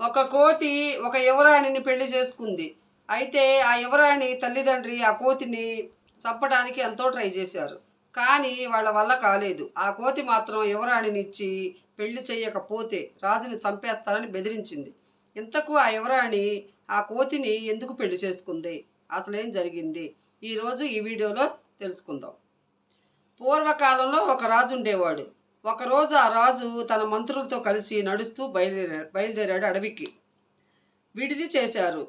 ఒక కోతి ఒక యువరాణిని పెళ్ళి చేసుకుంది. అయితే ఆ యువరాణి తల్లిదండ్రి ఆ కోతిని చంపడానికి ఎంతో ట్రై చేశారు. కానీ వాళ్ళ వల్ల కాలేదు. ఆ కోతి మాత్రం యువరాణిని ఇచ్చి పెళ్ళి చేయకపోతే రాజుని చంపేస్తానని బెదిరించింది. ఇంతకు ఆ యువరాణి ఆ కోతిని ఎందుకు పెళ్ళి చేసుకుంది? అసలేం జరిగింది? ఈరోజు ఈ వీడియోలో తెలుసుకుందాం. పూర్వకాలంలో ఒక రాజు ఉండేవాడు. ఒకరోజు ఆ రాజు తన మంత్రులతో కలిసి నడుస్తూ బయలుదేరాడు బయలుదేరాడు అడవికి. విడిది చేశారు.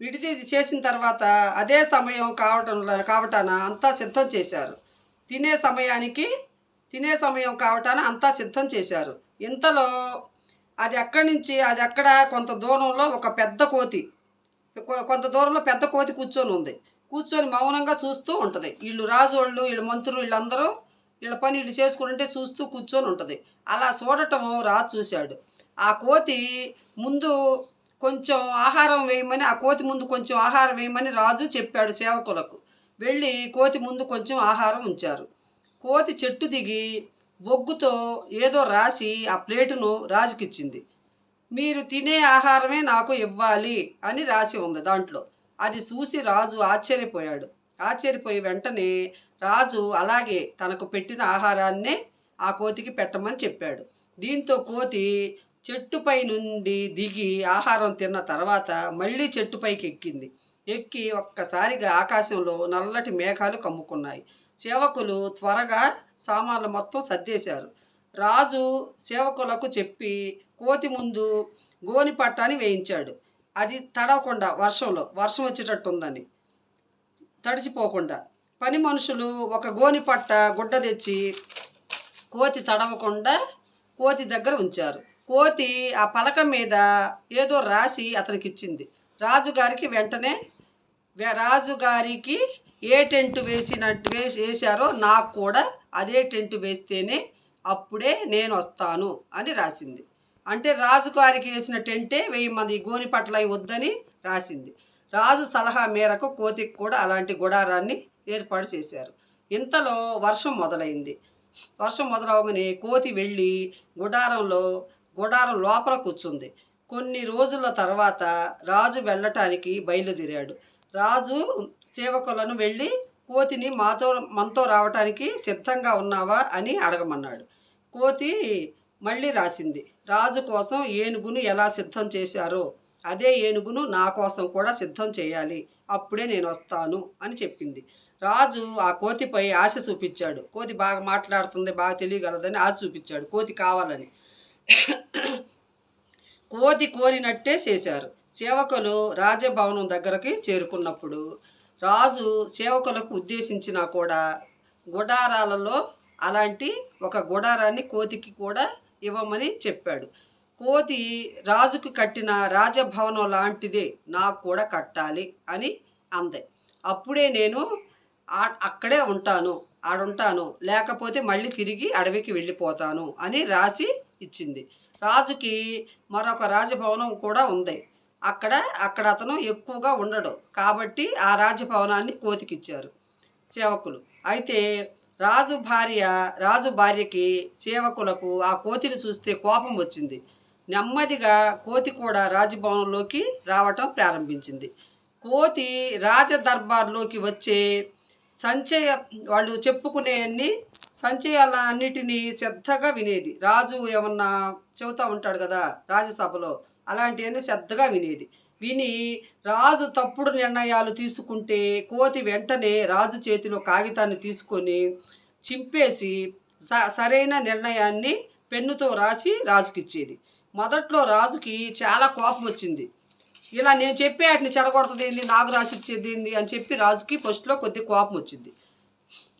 విడిది చేసిన తర్వాత అదే సమయం కావటం కావటాన అంతా సిద్ధం చేశారు. తినే సమయానికి తినే సమయం కావటాన అంతా సిద్ధం చేశారు. ఇంతలో అది ఎక్కడి నుంచి అది అక్కడ కొంత దూరంలో ఒక పెద్ద కోతి కొంత దూరంలో పెద్ద కోతి కూర్చొని ఉంది కూర్చొని మౌనంగా చూస్తూ ఉంటుంది. వీళ్ళు రాజు వాళ్ళు వీళ్ళు మంత్రులు వీళ్ళందరూ వీళ్ళ పని వీళ్ళు చేసుకుంటుంటే చూస్తూ కూర్చొని ఉంటుంది. అలా చూడటం రాజు చూశాడు. ఆ కోతి ముందు కొంచెం ఆహారం వేయమని ఆ కోతి ముందు కొంచెం ఆహారం వేయమని రాజు చెప్పాడు సేవకులకు. వెళ్ళి కోతి ముందు కొంచెం ఆహారం ఉంచారు. కోతి చెట్టు దిగి బొగ్గుతో ఏదో రాసి ఆ ప్లేటును రాజుకిచ్చింది. మీరు తినే ఆహారమే నాకు ఇవ్వాలి అని రాసి ఉంది దాంట్లో. అది చూసి రాజు ఆశ్చర్యపోయాడు. ఆశ్చర్యపోయి వెంటనే రాజు అలాగే తనకు పెట్టిన ఆహారాన్నే ఆ కోతికి పెట్టమని చెప్పాడు. దీంతో కోతి చెట్టుపై నుండి దిగి ఆహారం తిన్న తర్వాత మళ్ళీ చెట్టుపైకి ఎక్కింది. ఎక్కి ఒక్కసారిగా ఆకాశంలో నల్లటి మేఘాలు కమ్ముకున్నాయి. సేవకులు త్వరగా సామాన్లు మొత్తం సర్దేశారు. రాజు సేవకులకు చెప్పి కోతి ముందు గోని పట్టాన్ని వేయించాడు. అది తడవకుండా వర్షంలో వర్షం వచ్చేటట్టు ఉందని తడిసిపోకుండా పని మనుషులు ఒక గోని పట్ట గుడ్డ తెచ్చి కోతి తడవకుండా కోతి దగ్గర ఉంచారు. కోతి ఆ పలక మీద ఏదో రాసి అతనికి ఇచ్చింది రాజుగారికి వెంటనే రాజుగారికి ఏ టెంట్ వేసినట్టు వేసి వేశారో నాకు కూడా అదే టెంట్ వేస్తేనే అప్పుడే నేను వస్తాను అని రాసింది. అంటే రాజుగారికి వేసిన టెంటే వెయ్యి మంది గోని పట్ల వద్దని రాసింది. రాజు సలహా మేరకు కోతికి కూడా అలాంటి గుడారాన్ని ఏర్పాటు చేశారు. ఇంతలో వర్షం మొదలైంది. వర్షం మొదలవగానే కోతి వెళ్ళి గుడారంలో గుడారం లోపల కూర్చుంది. కొన్ని రోజుల తర్వాత రాజు వెళ్ళటానికి బయలుదేరాడు. రాజు సేవకులను వెళ్ళి కోతిని మాతో మనతో రావటానికి సిద్ధంగా ఉన్నావా? అని అడగమన్నాడు. కోతి మళ్ళీ రాసింది రాజు కోసం ఏనుగును ఎలా సిద్ధం చేశారో అదే ఏనుగును నా కోసం కూడా సిద్ధం చేయాలి. అప్పుడే నేను వస్తాను అని చెప్పింది. రాజు ఆ కోతిపై ఆశ చూపించాడు. కోతి బాగా మాట్లాడుతుంది బాగా తెలియగలదని ఆశ చూపించాడు. కోతి కావాలని. కోతి కోరినట్టే చేశారు. సేవకులు రాజభవనం దగ్గరకి చేరుకున్నప్పుడు రాజు సేవకులకు ఉద్దేశించినా కూడా గుడారాలలో అలాంటి ఒక గుడారాన్ని కోతికి కూడా ఇవ్వమని చెప్పాడు. కోతి రాజుకు కట్టిన రాజభవనం లాంటిదే నాకు కూడా కట్టాలి అని అంది. అప్పుడే నేను అక్కడే ఉంటాను ఆడుంటాను లేకపోతే మళ్ళీ తిరిగి అడవికి వెళ్ళిపోతాను అని రాసి ఇచ్చింది. రాజుకి మరొక రాజభవనం కూడా ఉంది. అక్కడ అక్కడ అతను ఎక్కువగా ఉండడు. కాబట్టి ఆ రాజభవనాన్ని కోతికిచ్చారు సేవకులు. అయితే రాజు భార్య రాజు భార్యకి సేవకులకు ఆ కోతిని చూస్తే కోపం వచ్చింది. నెమ్మదిగా కోతి కూడా రాజభవనంలోకి రావటం ప్రారంభించింది. కోతి రాజ దర్బార్లోకి వచ్చే సంచయ వాళ్ళు చెప్పుకునేవన్నీ సంచయాలన్నిటినీ శ్రద్ధగా వినేది. రాజు ఏమన్నా చెబుతూ ఉంటాడు కదా రాజ్యసభలో అలాంటివన్నీ శ్రద్ధగా వినేది. విని రాజు తప్పుడు నిర్ణయాలు తీసుకుంటే కోతి వెంటనే రాజు చేతిలో కాగితాన్ని తీసుకొని చింపేసి స- సరైన నిర్ణయాన్ని పెన్నుతో రాసి రాజుకిచ్చేది. మొదట్లో రాజుకి చాలా కోపం వచ్చింది ఇలా నేను చెప్పి వాటిని చెడగొడుతుంది ఏంది? నాకు రాసి ఇచ్చేది ఏంది? అని చెప్పి రాజుకి ఫస్ట్లో కొద్ది కోపం వచ్చింది.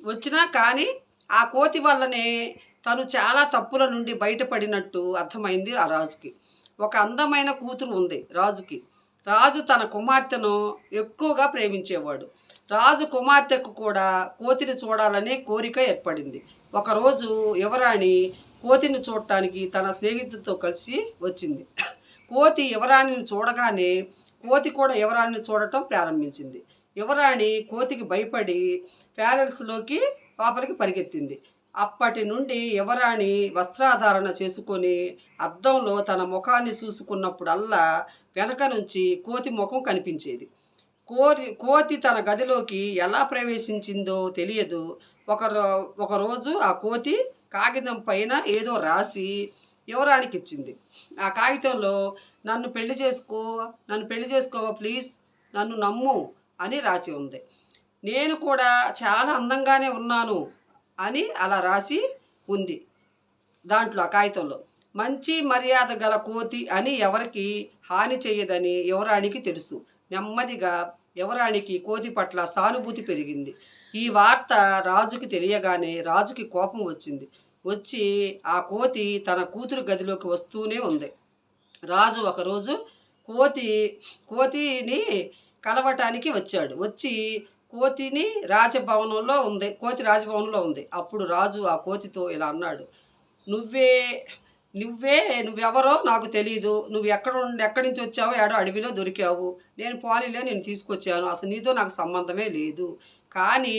వచ్చినా కానీ ఆ కోతి వల్లనే తను చాలా తప్పుల నుండి బయటపడినట్టు అర్థమైంది ఆ రాజుకి. ఒక అందమైన కూతురు ఉంది రాజుకి. రాజు తన కుమార్తెను ఎక్కువగా ప్రేమించేవాడు. రాజు కుమార్తెకు కూడా కోతిని చూడాలనే కోరిక ఏర్పడింది. ఒకరోజు యువరాణి కోతిని చూడటానికి తన స్నేహితుడితో కలిసి వచ్చింది. కోతి యువరాణిని చూడగానే కోతి కూడా యువరాణిని చూడటం ప్రారంభించింది. యువరాణి కోతికి భయపడి ప్యాలెస్లోకి లోపలికి పరిగెత్తింది. అప్పటి నుండి యువరాణి వస్త్రాధారణ చేసుకొని అద్దంలో తన ముఖాన్ని చూసుకున్నప్పుడల్లా వెనక నుంచి కోతి ముఖం కనిపించేది. కోరి కోతి తన గదిలోకి ఎలా ప్రవేశించిందో తెలియదు. ఒక ఒకరోజు ఆ కోతి కాగితం పైన ఏదో రాసి యువరానికి ఇచ్చింది ఆ కాగితంలో నన్ను పెళ్ళి చేసుకో నన్ను పెళ్ళి చేసుకోవా ప్లీజ్? నన్ను నమ్ము అని రాసి ఉంది. నేను కూడా చాలా అందంగానే ఉన్నాను అని అలా రాసి ఉంది దాంట్లో ఆ కాగితంలో. మంచి మర్యాద గల కోతి అని ఎవరికి హాని చేయదని యువరాణికి తెలుసు. నెమ్మదిగా యువరాణికి కోతి పట్ల సానుభూతి పెరిగింది. ఈ వార్త రాజుకి తెలియగానే రాజుకి కోపం వచ్చింది. వచ్చి ఆ కోతి తన కూతురు గదిలోకి వస్తూనే ఉంది. రాజు ఒకరోజు కోతి కోతిని కలవటానికి వచ్చాడు. వచ్చి కోతిని రాజభవనంలో ఉంది కోతి రాజభవనంలో ఉంది. అప్పుడు రాజు ఆ కోతితో ఇలా అన్నాడు నువ్వే నువ్వే నువ్వెవరో నాకు తెలియదు నువ్వు ఎక్కడ ఉండి ఎక్కడి నుంచి వచ్చావో ఏడో అడవిలో దొరికావు. నేను పోనీలే నేను తీసుకొచ్చాను. అసలు నీతో నాకు సంబంధమే లేదు. కానీ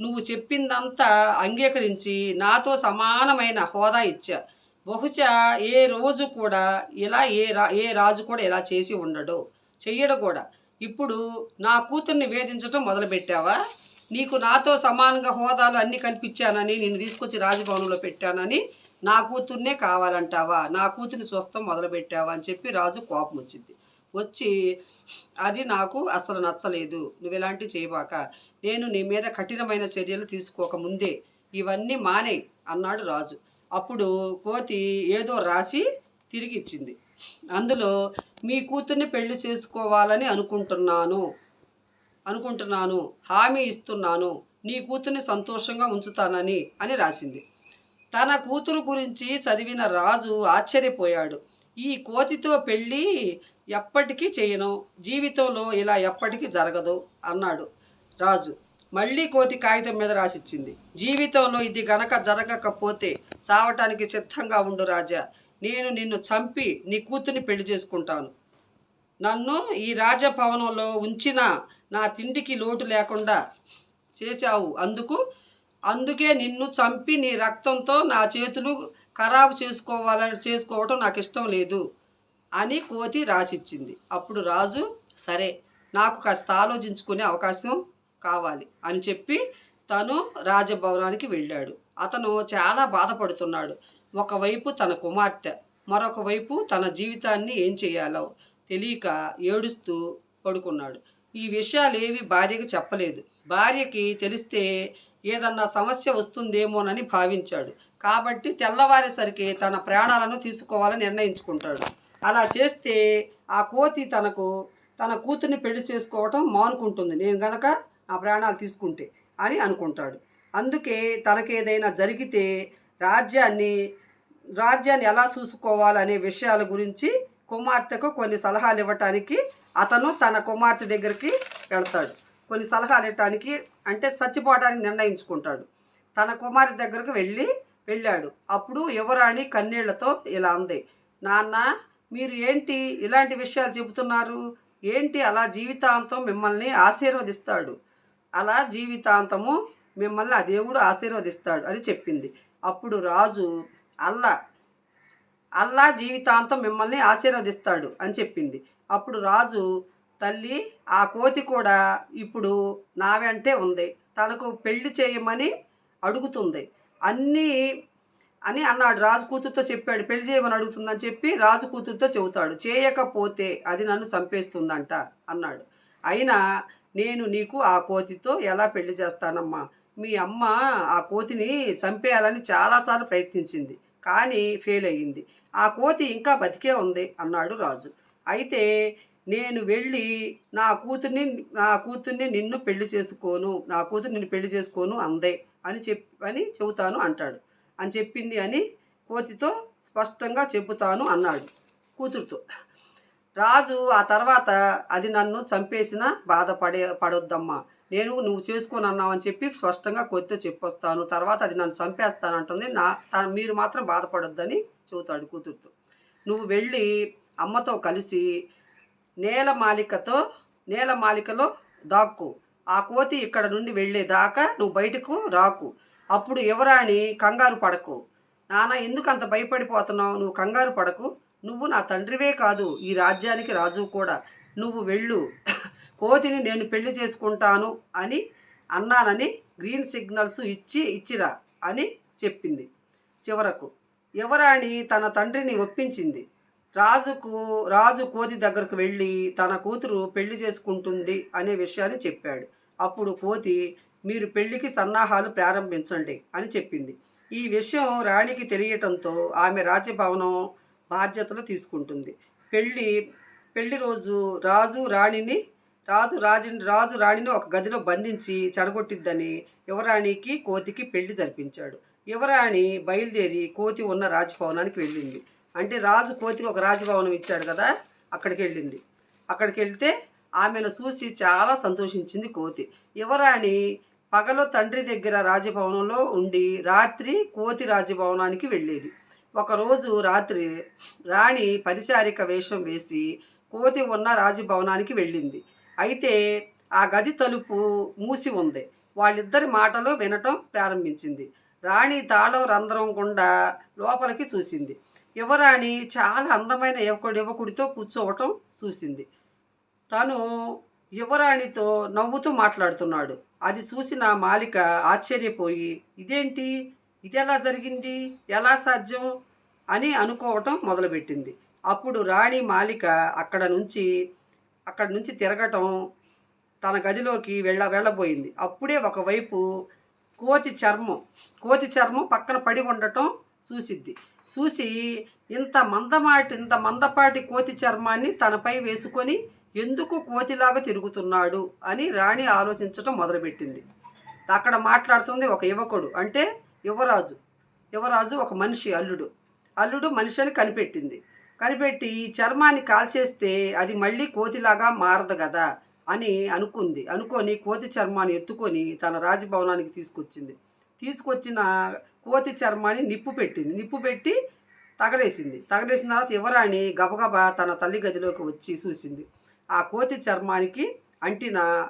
నువ్వు చెప్పిందంతా అంగీకరించి నాతో సమానమైన హోదా ఇచ్చా. బహుశా ఏ రోజు కూడా ఇలా ఏ రా ఏ రాజు కూడా ఇలా చేసి ఉండడు. చెయ్యడు కూడా. ఇప్పుడు నా కూతుర్ని వేధించటం మొదలుపెట్టావా? నీకు నాతో సమానంగా హోదాలు అన్నీ కల్పించానని నేను తీసుకొచ్చి రాజభవనంలో పెట్టానని నా కూతుర్నే కావాలంటావా? నా కూతుర్ని స్వస్థం మొదలుపెట్టావా? అని చెప్పి రాజు కోపం వచ్చింది. వచ్చి అది నాకు అసలు నచ్చలేదు. నువ్వు ఇలాంటివి చేయబాక. నేను నీ మీద కఠినమైన చర్యలు తీసుకోక ముందే ఇవన్నీ మానే అన్నాడు రాజు. అప్పుడు కోతి ఏదో రాసి తిరిగి ఇచ్చింది అందులో మీ కూతుర్ని పెళ్ళి చేసుకోవాలని అనుకుంటున్నాను అనుకుంటున్నాను హామీ ఇస్తున్నాను నీ కూతుర్ని సంతోషంగా ఉంచుతానని అని రాసింది. తన కూతురు గురించి చదివిన రాజు ఆశ్చర్యపోయాడు. ఈ కోతితో పెళ్ళి ఎప్పటికీ చేయను జీవితంలో ఇలా ఎప్పటికీ జరగదు అన్నాడు రాజు. మళ్ళీ కోతి కాగితం మీద రాసిచ్చింది. జీవితంలో ఇది గనక జరగకపోతే సావటానికి సిద్ధంగా ఉండు రాజా. నేను నిన్ను చంపి నీ కూతుర్ని పెళ్ళి చేసుకుంటాను. నన్ను ఈ రాజభవనంలో ఉంచిన నా తిండికి లోటు లేకుండా చేశావు. అందుకు అందుకే నిన్ను చంపి నీ రక్తంతో నా చేతులు ఖరాబు చేసుకోవాలని చేసుకోవటం నాకు ఇష్టం లేదు. అని కోతి రాసిచ్చింది. అప్పుడు రాజు సరే నాకు కాస్త ఆలోచించుకునే అవకాశం కావాలి అని చెప్పి తను రాజభవనానికి వెళ్ళాడు. అతను చాలా బాధపడుతున్నాడు. ఒకవైపు తన కుమార్తె మరొక వైపు తన జీవితాన్ని ఏం చేయాలో తెలియక ఏడుస్తూ పడుకున్నాడు. ఈ విషయాలు ఏవి భార్యకి చెప్పలేదు. భార్యకి తెలిస్తే ఏదన్నా సమస్య వస్తుందేమోనని భావించాడు. కాబట్టి తెల్లవారేసరికి తన ప్రాణాలను తీసుకోవాలని నిర్ణయించుకుంటాడు. అలా చేస్తే ఆ కోతి తనకు తన కూతుర్ని పెళ్ళి చేసుకోవటం మానుకుంటుంది. నేను గనక నా ప్రాణాలు తీసుకుంటే అని అనుకుంటాడు. అందుకే తనకేదైనా జరిగితే రాజ్యాన్ని రాజ్యాన్ని ఎలా చూసుకోవాలనే విషయాల గురించి కుమార్తెకు కొన్ని సలహాలు ఇవ్వటానికి అతను తన కుమార్తె దగ్గరికి వెళ్తాడు. కొన్ని సలహాలు ఇవ్వటానికి అంటే చచ్చిపోవటానికి నిర్ణయించుకుంటాడు. తన కుమార్తె దగ్గరకు వెళ్ళి వెళ్ళాడు. అప్పుడు యువరాణి కన్నీళ్ళతో ఇలా అంది. నాన్న మీరు ఏంటి ఇలాంటి విషయాలు చెబుతున్నారు? ఏంటి అలా జీవితాంతం మిమ్మల్ని ఆశీర్వదిస్తాడు? అలా జీవితాంతము మిమ్మల్ని ఆ దేవుడు ఆశీర్వదిస్తాడు అని చెప్పింది. అప్పుడు రాజు అల్లా అల్లా జీవితాంతం మిమ్మల్ని ఆశీర్వదిస్తాడు అని చెప్పింది. అప్పుడు రాజు తల్లి ఆ కోతి కూడా ఇప్పుడు నా వెంటే ఉంది. తనకు పెళ్ళి చేయమని అడుగుతుంది. అన్నీ అని అన్నాడు. రాజు కూతురుతో చెప్పాడు. పెళ్ళి చేయమని అడుగుతుందని చెప్పి రాజు కూతురుతో చెబుతాడు. చేయకపోతే అది నన్ను చంపేస్తుందంట అన్నాడు. అయినా నేను నీకు ఆ కోతితో ఎలా పెళ్ళి చేస్తానమ్మా? మీ అమ్మ ఆ కోతిని చంపేయాలని చాలాసార్లు ప్రయత్నించింది. కానీ ఫెయిల్ అయ్యింది. ఆ కోతి ఇంకా బతికే ఉంది అన్నాడు రాజు. అయితే నేను వెళ్ళి నా కూతుర్ని నా కూతుర్ని నిన్ను పెళ్ళి చేసుకోను నా కూతురు నిన్ను పెళ్ళి చేసుకోను అందే అని చెప్పి అని చెబుతాను అంటాడు. అని చెప్పింది అని కోతితో స్పష్టంగా చెబుతాను అన్నాడు కూతురుతో. రాజు ఆ తర్వాత అది నన్ను చంపేసిన బాధపడే పడొద్దమ్మా. నేను నువ్వు చేసుకొని అన్నావని చెప్పి స్పష్టంగా కోతితో చెప్పొస్తాను. తర్వాత అది నన్ను చంపేస్తానంటుంది నా తన మీరు మాత్రం బాధపడొద్దని చెబుతాడు కూతురుతో. నువ్వు వెళ్ళి అమ్మతో కలిసి నేలమాలికతో నేలమాలికలో దాక్కు. ఆ కోతి ఇక్కడ నుండి వెళ్ళేదాకా నువ్వు బయటకు రాకు. అప్పుడు యువరాణి కంగారు పడకు. నాన్న ఎందుకు అంత భయపడిపోతున్నావు? నువ్వు కంగారు పడకు. నువ్వు నా తండ్రివే కాదు ఈ రాజ్యానికి రాజు కూడా. నువ్వు వెళ్ళు. కోతిని నేను పెళ్ళి చేసుకుంటాను అని అన్నానని గ్రీన్ సిగ్నల్స్ ఇచ్చి ఇచ్చిరా అని చెప్పింది. చివరకు యువరాణి తన తండ్రిని ఒప్పించింది. రాజుకు రాజు కోతి దగ్గరకు వెళ్ళి తన కూతురు పెళ్ళి చేసుకుంటుంది అనే విషయాన్ని చెప్పాడు. అప్పుడు కోతి మీరు పెళ్ళికి సన్నాహాలు ప్రారంభించండి అని చెప్పింది. ఈ విషయం రాణికి తెలియటంతో ఆమె రాజభవనం బాధ్యతలు తీసుకుంటుంది. పెళ్ళి పెళ్ళి రోజు రాజు రాణిని రాజు రాజుని రాజు రాణిని ఒక గదిలో బంధించి చెడగొట్టిద్దని యువరాణికి కోతికి పెళ్ళి జరిపించాడు. యువరాణి బయలుదేరి కోతి ఉన్న రాజభవనానికి వెళ్ళింది. అంటే రాజు కోతికి ఒక రాజభవనం ఇచ్చాడు కదా అక్కడికి వెళ్ళింది. అక్కడికి వెళ్తే ఆమెను చూసి చాలా సంతోషించింది కోతి. యువరాణి పగలు తండ్రి దగ్గర రాజభవనంలో ఉండి రాత్రి కోతి రాజభవనానికి వెళ్ళేది. ఒకరోజు రాత్రి రాణి పరిచారిక వేషం వేసి కోతి ఉన్న రాజభవనానికి వెళ్ళింది. అయితే ఆ గది తలుపు మూసి ఉంది. వాళ్ళిద్దరి మాటలు వినటం ప్రారంభించింది. రాణి తాళం రంధ్రం గుండా లోపలికి చూసింది. యువరాణి చాలా అందమైన యువకుడు యువకుడితో కూర్చోవటం చూసింది. తను యువరాణితో నవ్వుతూ మాట్లాడుతున్నాడు. అది చూసిన మాలిక ఆశ్చర్యపోయి ఇదేంటి? ఇది ఎలా జరిగింది? ఎలా సాధ్యం? అని అనుకోవటం మొదలుపెట్టింది. అప్పుడు రాణి మాలిక అక్కడ నుంచి అక్కడ నుంచి తిరగటం తన గదిలోకి వెళ్ళ వెళ్ళబోయింది. అప్పుడే ఒకవైపు కోతి చర్మం కోతి చర్మం పక్కన పడి ఉండటం చూసిద్ది. చూసి ఇంత మందమాటి ఇంత మందపాటి కోతి చర్మాన్ని తనపై వేసుకొని ఎందుకు కోతిలాగా తిరుగుతున్నాడు అని రాణి ఆలోచించటం మొదలుపెట్టింది. అక్కడ మాట్లాడుతుంది ఒక యువకుడు అంటే యువరాజు. యువరాజు ఒక మనిషి అల్లుడు. అల్లుడు మనిషి అని కనిపెట్టింది. కనిపెట్టి ఈ చర్మాన్ని కాల్చేస్తే అది మళ్ళీ కోతిలాగా మారదు కదా అని అనుకుంది. అనుకొని కోతి చర్మాన్ని ఎత్తుకొని తన రాజభవనానికి తీసుకొచ్చింది. తీసుకొచ్చిన కోతి చర్మాన్ని నిప్పు పెట్టింది. నిప్పు పెట్టి తగలేసింది. తగలేసిన తర్వాత యువరాణి గబగబా తన తల్లి గదిలోకి వచ్చి చూసింది. ఆ కోతి చర్మానికి అంటిన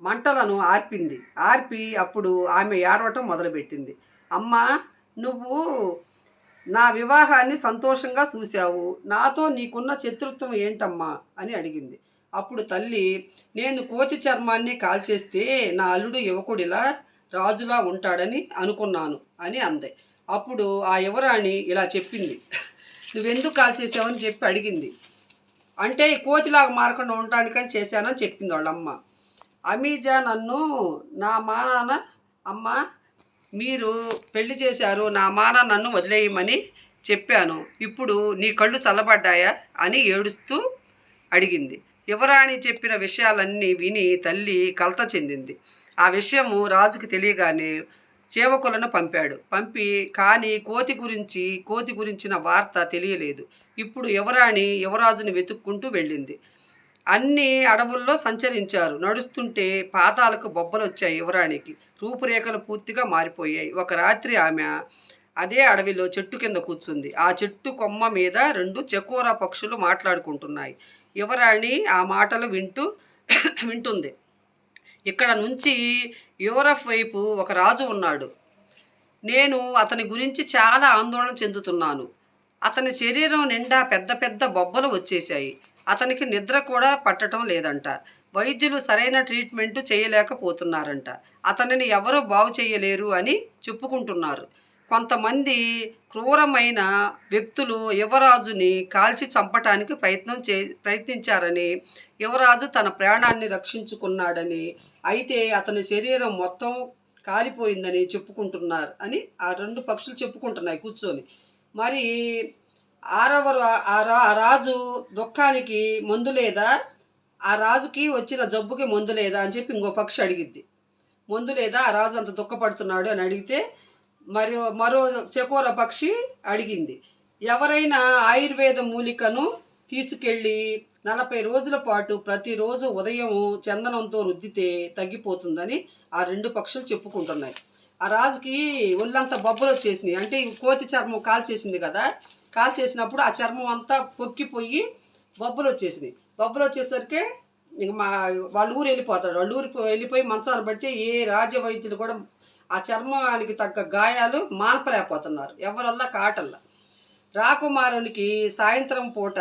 మంటలను ఆర్పింది. ఆర్పి అప్పుడు ఆమె ఏడవటం మొదలుపెట్టింది. అమ్మా నువ్వు నా వివాహాన్ని సంతోషంగా చూశావు. నాతో నీకున్న శత్రుత్వం ఏంటమ్మా? అని అడిగింది. అప్పుడు తల్లి నేను కోతి చర్మాన్ని కాల్చేస్తే నా అల్లుడు యువకుడిలా రాజులా ఉంటాడని అనుకున్నాను అని అంది. అప్పుడు ఆ యువరాణి ఇలా చెప్పింది. నువ్వెందుకు కాల్చేసావని చెప్పి అడిగింది. అంటే ఈ కోతిలాగా మారకుండా ఉండటానికని చేశానని చెప్పింది వాళ్ళమ్మ. అమీజా నన్ను నా మానాన అమ్మ మీరు పెళ్ళి చేశారు నా మాన నన్ను వదిలేయమని చెప్పాను. ఇప్పుడు నీ కళ్ళు చల్లబడ్డాయా? అని ఏడుస్తూ అడిగింది. యువరాణి చెప్పిన విషయాలన్నీ విని తల్లి కలత చెందింది. ఆ విషయము రాజుకి తెలియగానే సేవకులను పంపాడు. పంపి కానీ కోతి గురించి కోతి గురించిన వార్త తెలియలేదు. ఇప్పుడు యువరాణి యువరాజుని వెతుక్కుంటూ వెళ్ళింది. అన్ని అడవుల్లో సంచరించారు. నడుస్తుంటే పాతాలకు బొబ్బలు వచ్చాయి యువరాణికి. రూపురేఖలు పూర్తిగా మారిపోయాయి. ఒక రాత్రి ఆమె అదే అడవిలో చెట్టు కింద కూర్చుంది. ఆ చెట్టు కొమ్మ మీద రెండు చకోర పక్షులు మాట్లాడుకుంటున్నాయి. యువరాణి ఆ మాటలు వింటూ వింటుంది. ఇక్కడ నుంచి యూరప్ వైపు ఒక రాజు ఉన్నాడు. నేను అతని గురించి చాలా ఆందోళన చెందుతున్నాను. అతని శరీరం నిండా పెద్ద పెద్ద బొబ్బలు వచ్చేసాయి అతనికి నిద్ర కూడా పట్టడం లేదంట. వైద్యులు సరైన ట్రీట్మెంట్ చేయలేకపోతున్నారంట. అతనిని ఎవరూ బాగు చేయలేరు అని చెప్పుకుంటున్నారు. కొంతమంది క్రూరమైన వ్యక్తులు యువరాజుని కాల్చి చంపటానికి ప్రయత్నం చే ప్రయత్నించారని యువరాజు తన ప్రాణాన్ని రక్షించుకున్నాడని అయితే అతని శరీరం మొత్తం కాలిపోయిందని చెప్పుకుంటున్నారు అని ఆ రెండు పక్షులు చెప్పుకుంటున్నాయి కూర్చొని. మరి ఆరవ ఆ రా- ఆ రాజు దుఃఖానికి మందు లేదా? ఆ రాజుకి వచ్చిన జబ్బుకి మందు లేదా అని చెప్పి ఇంకో పక్షి అడిగిద్ది. మందు లేదా? ఆ రాజు అంత దుఃఖపడుతున్నాడు అని అడిగితే మరి మరో చకోర పక్షి అడిగింది. ఎవరైనా ఆయుర్వేద మూలికను తీసుకెళ్ళి నలభై రోజుల పాటు ప్రతిరోజు ఉదయం చందనంతో రుద్దితే తగ్గిపోతుందని ఆ రెండు పక్షులు చెప్పుకుంటున్నాయి. ఆ రాజుకి ఒళ్ళంతా బొబ్బలు వచ్చేసినాయి. అంటే కోతి చర్మం కాల్చేసింది కదా కాల్చేసినప్పుడు ఆ చర్మం అంతా పొక్కిపోయి బొబ్బలు వచ్చేసినాయి. బొబ్బలు వచ్చేసరికి ఇంక మా వాళ్ళ ఊరు వెళ్ళిపోతాడు. వాళ్ళ ఊరు వెళ్ళిపోయి మంచాలు పడితే ఏ రాజ్య వైద్యులు కూడా ఆ చర్మానికి తగ్గ గాయాలు మాన్పలేకపోతున్నారు. ఎవరల్లా కాటల్లా. రాకుమారునికి సాయంత్రం పూట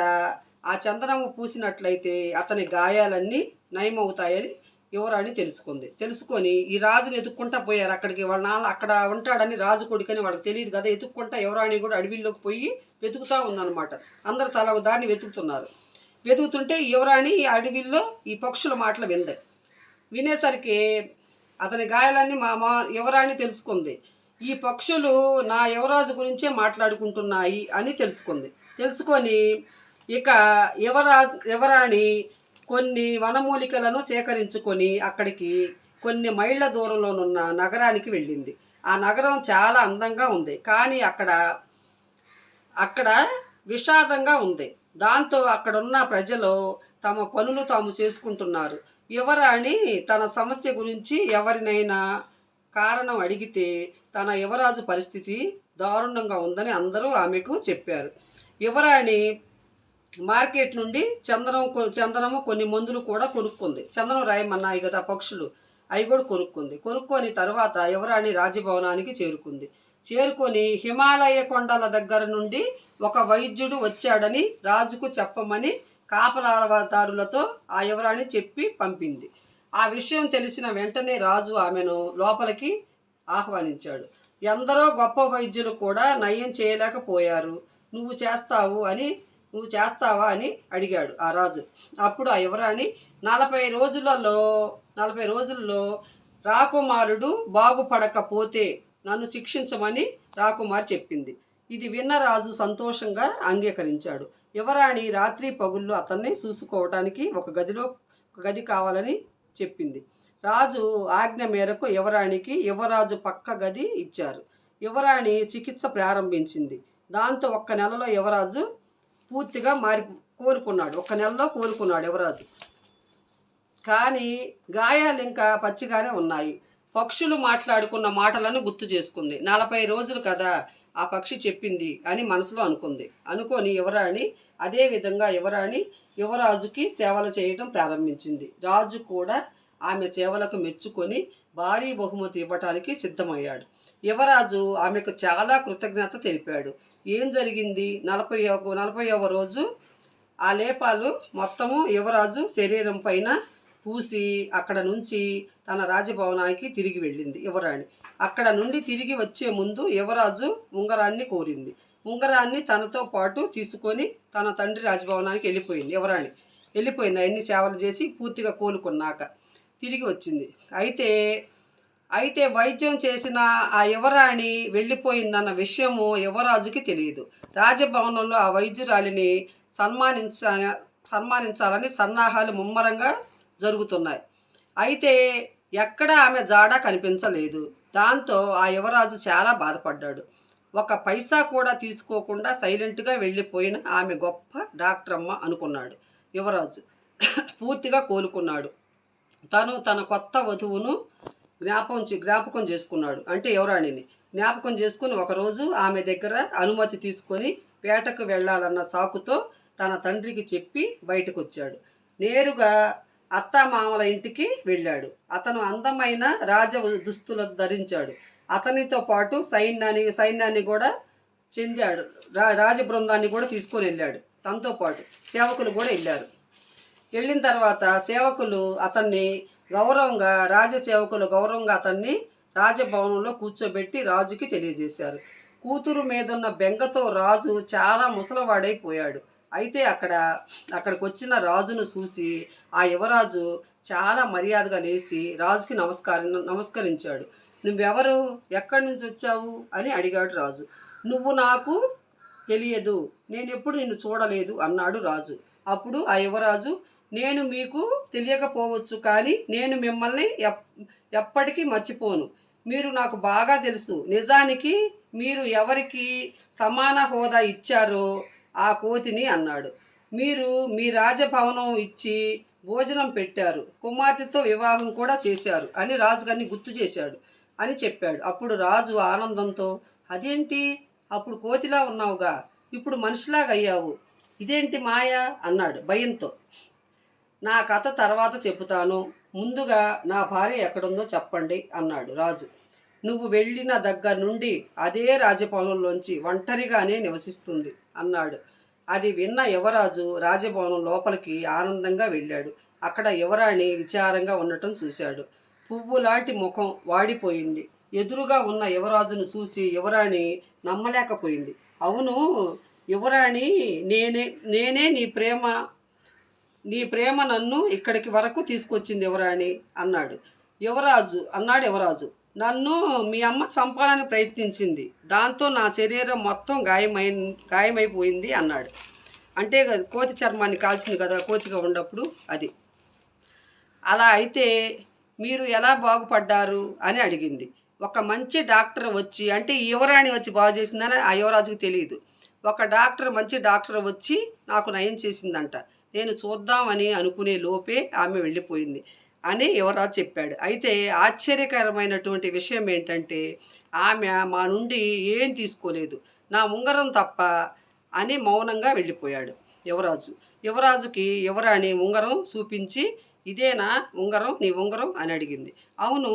ఆ చందనము పూసినట్లయితే అతని గాయాలన్నీ నయమవుతాయని యువరాణి తెలుసుకుంది. తెలుసుకొని ఈ రాజుని ఎత్తుక్కుంటా పోయారు అక్కడికి. వాళ్ళ నాన్న అక్కడ ఉంటాడని రాజు కొడుకని వాళ్ళకి తెలియదు కదా. ఎత్తుక్కుంటా యువరాణి కూడా అడవిలోకి పోయి వెతుకుతా ఉందన్నమాట. అందరు తల ఒక దాన్ని వెతుకుతున్నారు. వెతుకుతుంటే యువరాణి ఈ అడవిల్లో ఈ పక్షుల మాటలు వింది. వినేసరికి అతని గాయాలన్నీ మా మా యువరాణి తెలుసుకుంది. ఈ పక్షులు నా యువరాజు గురించే మాట్లాడుకుంటున్నాయి అని తెలుసుకుంది. తెలుసుకొని ఇక యువరా యువరాణి కొన్ని వనమూలికలను సేకరించుకొని అక్కడికి కొన్ని మైళ్ళ దూరంలోనున్న నగరానికి వెళ్ళింది. ఆ నగరం చాలా అందంగా ఉంది. కానీ అక్కడ అక్కడ విషాదంగా ఉంది. దాంతో అక్కడున్న ప్రజలు తమ పనులు తాము చేసుకుంటున్నారు. యువరాణి తన సమస్య గురించి ఎవరినైనా కారణం అడిగితే తన యువరాజు పరిస్థితి దారుణంగా ఉందని అందరూ ఆమెకు చెప్పారు. యువరాణి మార్కెట్ నుండి చందనం కొ- చందనము కొన్ని మందులు కూడా కొనుక్కుంది. చందనం రాయమన్నాయి కదా పక్షులు. అవి కూడా కొనుక్కుంది. కొనుక్కొని తర్వాత యువరాణి రాజభవనానికి చేరుకుంది. చేరుకొని హిమాలయ కొండల దగ్గర నుండి ఒక వైద్యుడు వచ్చాడని రాజుకు చెప్పమని కాపలాదారులతో ఆ యువరాణి చెప్పి పంపింది. ఆ విషయం తెలిసిన వెంటనే రాజు ఆమెను లోపలికి ఆహ్వానించాడు. ఎందరో గొప్ప వైద్యులు కూడా నయం చేయలేకపోయారు. నువ్వు చేస్తావు అని నువ్వు చేస్తావా అని అడిగాడు ఆ రాజు. అప్పుడు ఆ యువరాణి నలభై రోజులలో నలభై రోజుల్లో రాకుమారుడు బాగుపడకపోతే నన్ను శిక్షించమని రాకుమార్ చెప్పింది. ఇది విన్న రాజు సంతోషంగా అంగీకరించాడు. యువరాణి రాత్రి పగుళ్ళు అతన్ని చూసుకోవటానికి ఒక గదిలో ఒక గది కావాలని చెప్పింది. రాజు ఆజ్ఞ మేరకు యువరాణికి యువరాజు పక్క గది ఇచ్చారు. యువరాణి చికిత్స ప్రారంభించింది. దాంతో ఒక్క నెలలో యువరాజు పూర్తిగా మారి కోలుకున్నాడు ఒక నెలలో కోలుకున్నాడు యువరాజు. కానీ గాయాలు ఇంకా పచ్చిగానే ఉన్నాయి. పక్షులు మాట్లాడుకున్న మాటలను గుర్తు చేసుకుంది. నలభై రోజులు కదా ఆ పక్షి చెప్పింది అని మనసులో అనుకుంది. అనుకొని యువరాణి అదే విధంగా యువరాణి యువరాజుకి సేవలు చేయటం ప్రారంభించింది. రాజు కూడా ఆమె సేవలకు మెచ్చుకొని భారీ బహుమతి ఇవ్వటానికి సిద్ధమయ్యాడు. యువరాజు ఆమెకు చాలా కృతజ్ఞత తెలిపాడు. ఏం జరిగింది? నలభై నలభైవ రోజు ఆ లేపాలు మొత్తము యువరాజు శరీరం పైన పూసి అక్కడ నుంచి తన రాజభవనానికి తిరిగి వెళ్ళింది యువరాణి. అక్కడ నుండి తిరిగి వచ్చే ముందు యువరాజు ఉంగరాన్ని కోరింది. ఉంగరాన్ని తనతో పాటు తీసుకొని తన తండ్రి రాజభవనానికి వెళ్ళిపోయింది యువరాణి. వెళ్ళిపోయింది. అన్ని సేవలు చేసి పూర్తిగా కోలుకున్నాక తిరిగి వచ్చింది. అయితే అయితే వైద్యం చేసిన ఆ యువరాణి వెళ్ళిపోయిందన్న విషయము యువరాజుకి తెలియదు. రాజభవనంలో ఆ వైద్యురాలిని సన్మానించ సన్మానించాలని సన్నాహాలు ముమ్మరంగా జరుగుతున్నాయి. అయితే ఎక్కడ ఆమె జాడ కనిపించలేదు. దాంతో ఆ యువరాజు చాలా బాధపడ్డాడు. ఒక పైసా కూడా తీసుకోకుండా సైలెంట్గా వెళ్ళిపోయిన ఆమె గొప్ప డాక్టర్ అమ్మ అనుకున్నాడు యువరాజు. పూర్తిగా కోలుకున్నాడు. తను తన కొత్త వధువును జ్ఞాపకం జ్ఞాపకం చేసుకున్నాడు. అంటే యువరాణిని జ్ఞాపకం చేసుకుని ఒకరోజు ఆమె దగ్గర అనుమతి తీసుకొని పేటకు వెళ్ళాలన్న సాకుతో తన తండ్రికి చెప్పి బయటకు వచ్చాడు నేరుగా అత్తామామల ఇంటికి వెళ్ళాడు. అతను అందమైన రాజ దుస్తులు ధరించాడు. అతనితో పాటు సైన్యాన్ని సైన్యాన్ని కూడా చెందాడు. రా రాజ బృందాన్ని కూడా తీసుకొని వెళ్ళాడు. తనతో పాటు సేవకులు కూడా వెళ్ళారు. వెళ్ళిన తర్వాత సేవకులు అతన్ని గౌరవంగా రాజసేవకులు గౌరవంగా అతన్ని రాజభవనంలో కూర్చోబెట్టి రాజుకి తెలియజేశారు. కూతురు మీదున్న బెంగతో రాజు చాలా ముసలవాడైపోయాడు. అయితే అక్కడ అక్కడికి వచ్చిన రాజును చూసి ఆ యువరాజు చాలా మర్యాదగా లేచి రాజుకి నమస్కారం నమస్కరించాడు. నువ్వెవరు? ఎక్కడి నుంచి వచ్చావు? అని అడిగాడు రాజు. నువ్వు నాకు తెలియదు. నేను ఎప్పుడు నిన్ను చూడలేదు అన్నాడు రాజు. అప్పుడు ఆ యువరాజు నేను మీకు తెలియకపోవచ్చు కానీ నేను మిమ్మల్ని ఎప్ ఎప్పటికీ మర్చిపోను. మీరు నాకు బాగా తెలుసు. నిజానికి మీరు ఎవరికి సమాన హోదా ఇచ్చారో ఆ కోతిని అన్నాడు. మీరు మీ రాజభవనం ఇచ్చి భోజనం పెట్టారు. కుమార్తెతో వివాహం కూడా చేశారు అని రాజుగారిని గుర్తు చేశాడు అని చెప్పాడు. అప్పుడు రాజు ఆనందంతో అదేంటి? అప్పుడు కోతిలా ఉన్నావుగా. ఇప్పుడు మనిషిలాగా అయ్యావు ఇదేంటి మాయ? అన్నాడు భయంతో. నా కథ తర్వాత చెబుతాను. ముందుగా నా భార్య ఎక్కడుందో చెప్పండి అన్నాడు రాజు. నువ్వు వెళ్ళిన దగ్గర నుండి అదే రాజభవనంలోంచి ఒంటరిగానే నివసిస్తుంది అన్నాడు. అది విన్న యువరాజు రాజభవనం లోపలికి ఆనందంగా వెళ్ళాడు. అక్కడ యువరాణి విచారంగా ఉండటం చూశాడు. పువ్వు లాంటి ముఖం వాడిపోయింది. ఎదురుగా ఉన్న యువరాజును చూసి యువరాణి నమ్మలేకపోయింది. అవును యువరాణి నేనే నేనే నీ ప్రేమ నీ ప్రేమ నన్ను ఇక్కడికి వరకు తీసుకొచ్చింది యువరాణి అన్నాడు. యువరాజు అన్నాడు యువరాజు నన్ను మీ అమ్మ చంపాలని ప్రయత్నించింది. దాంతో నా శరీరం మొత్తం గాయమై గాయమైపోయింది అన్నాడు. అంటే కదా కోతి చర్మాన్ని కాల్చింది కదా కోతిగా ఉన్నప్పుడు అది. అలా అయితే మీరు ఎలా బాగుపడ్డారు అని అడిగింది. ఒక మంచి డాక్టర్ వచ్చి అంటే యువరాణి వచ్చి బాగు చేసిందని ఆ యువరాజుకి తెలియదు. ఒక డాక్టర్ మంచి డాక్టర్ వచ్చి నాకు నయం చేసిందంట. నేను చూద్దామని అనుకునే లోపే ఆమె వెళ్ళిపోయింది అని యువరాజు చెప్పాడు. అయితే ఆశ్చర్యకరమైనటువంటి విషయం ఏంటంటే ఆమె మా నుండి ఏం తీసుకోలేదు నా ఉంగరం తప్ప అని మౌనంగా వెళ్ళిపోయాడు యువరాజు. యువరాజుకి యువరాణి ఉంగరం చూపించి ఇదేనా ఉంగరం నీ ఉంగరం? అని అడిగింది. అవును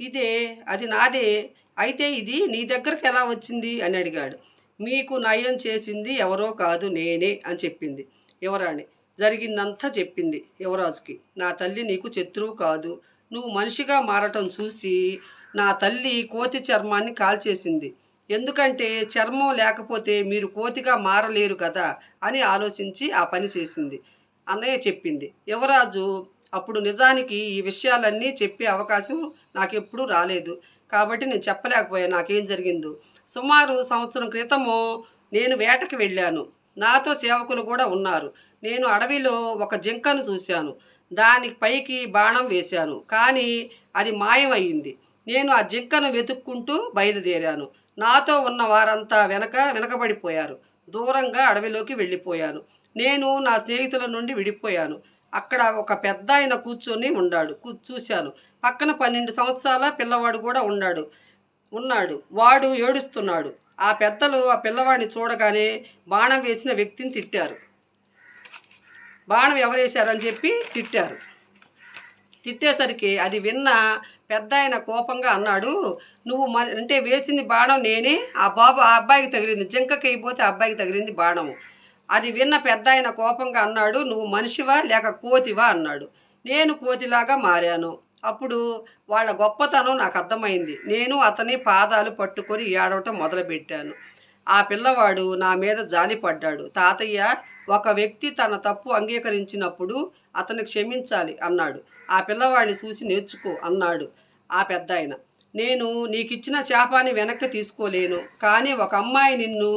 ఇదే అది నాదే అయితే ఇది నీ దగ్గరకు ఎలా వచ్చింది? అని అడిగాడు. మీకు నయం చేసింది ఎవరో కాదు నేనే అని చెప్పింది యువరాణి. జరిగిందంతా చెప్పింది యువరాజుకి. నా తల్లి నీకు శత్రువు కాదు. నువ్వు మనిషిగా మారటం చూసి నా తల్లి కోతి చర్మాన్ని కాల్చేసింది. ఎందుకంటే చర్మం లేకపోతే మీరు కోతిగా మారలేరు కదా అని ఆలోచించి ఆ పని చేసింది. అన్నయ్య చెప్పింది. యువరాజు అప్పుడు నిజానికి ఈ విషయాలన్నీ చెప్పే అవకాశం నాకు ఎప్పుడూ రాలేదు. కాబట్టి నేను చెప్పలేకపోయాను. నాకేం జరిగిందో. సుమారు సంవత్సరం క్రితము నేను వేటకి వెళ్ళాను. నాతో సేవకులు కూడా ఉన్నారు. నేను అడవిలో ఒక జింకను చూశాను. దాని పైకి బాణం వేశాను. కానీ అది మాయమయ్యింది. నేను ఆ జింకను వెతుక్కుంటూ బయలుదేరాను. నాతో ఉన్న వారంతా వెనక వెనకబడిపోయారు. దూరంగా అడవిలోకి వెళ్ళిపోయాను. నేను నా స్నేహితుల నుండి విడిపోయాను. అక్కడ ఒక పెద్ద ఆయన కూర్చొని ఉన్నాడు చూశాను. పక్కన పన్నెండు సంవత్సరాల పిల్లవాడు కూడా ఉన్నాడు. ఉన్నాడు. వాడు ఏడుస్తున్నాడు. ఆ పెద్దలు ఆ పిల్లవాడిని చూడగానే బాణం వేసిన వ్యక్తిని తిట్టారు. బాణం ఎవరేశారని చెప్పి తిట్టారు. తిట్టేసరికి అది విన్న పెద్ద ఆయన కోపంగా అన్నాడు నువ్వు మన అంటే వేసింది బాణం నేనే ఆ బాబు ఆ అబ్బాయికి తగిలింది జింకకి అయిపోతే ఆ అబ్బాయికి తగిలింది బాణము. అది విన్న పెద్ద ఆయన కోపంగా అన్నాడు నువ్వు మనిషివా లేక కోతివా? అన్నాడు. నేను కోతిలాగా మారాను. అప్పుడు వాళ్ళ గొప్పతనం నాకు అర్థమైంది. నేను అతని పాదాలు పట్టుకొని ఏడవటం మొదలుపెట్టాను. ఆ పిల్లవాడు నా మీద జాలిపడ్డాడు. తాతయ్య ఒక వ్యక్తి తన తప్పు అంగీకరించినప్పుడు అతను క్షమించాలి అన్నాడు. ఆ పిల్లవాడిని చూసి నేర్చుకో అన్నాడు ఆ పెద్ద ఆయన నేను నీకు ఇచ్చిన శాపాన్ని వెనక్కి తీసుకోలేను కానీ ఒక అమ్మాయి నిన్ను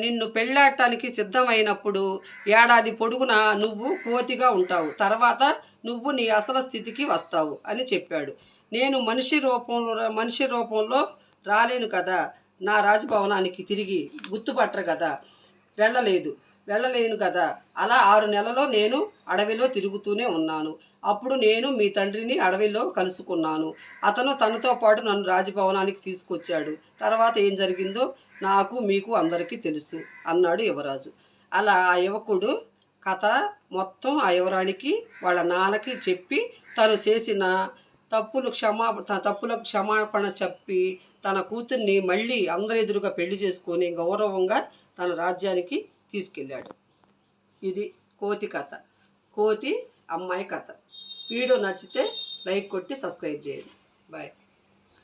నిన్ను పెళ్ళాడటానికి సిద్ధమైనప్పుడు ఏడాది పొడుగునా నువ్వు కోతిగా ఉంటావు. తర్వాత నువ్వు నీ అసలు స్థితికి వస్తావు అని చెప్పాడు. నేను మనిషి రూపంలో మనిషి రూపంలో రాలేను కదా. నా రాజభవనానికి తిరిగి గుర్తుపట్టరు కదా. వెళ్ళలేదు వెళ్ళలేను కదా. అలా ఆరు నెలలో నేను అడవిలో తిరుగుతూనే ఉన్నాను. అప్పుడు నేను మీ తండ్రిని అడవిలో కలుసుకున్నాను. అతను తనతో పాటు నన్ను రాజభవనానికి తీసుకొచ్చాడు. తర్వాత ఏం జరిగిందో నాకు మీకు అందరికీ తెలుసు అన్నాడు యువరాజు. అలా ఆ యువకుడు కథ మొత్తం ఆ యువరానికి వాళ్ళ నాన్నకి చెప్పి తను చేసిన తప్పులు క్షమా తన తప్పులకు క్షమాపణ చెప్పి తన కూతుర్ని మళ్ళీ అందరి ఎదురుగా పెళ్ళి చేసుకొని గౌరవంగా తన రాజ్యానికి తీసుకెళ్ళాడు. ఇది కోతి కథ. కోతి అమ్మాయి కథ. వీడియో నచ్చితే లైక్ కొట్టి సబ్స్క్రైబ్ చేయండి. బాయ్.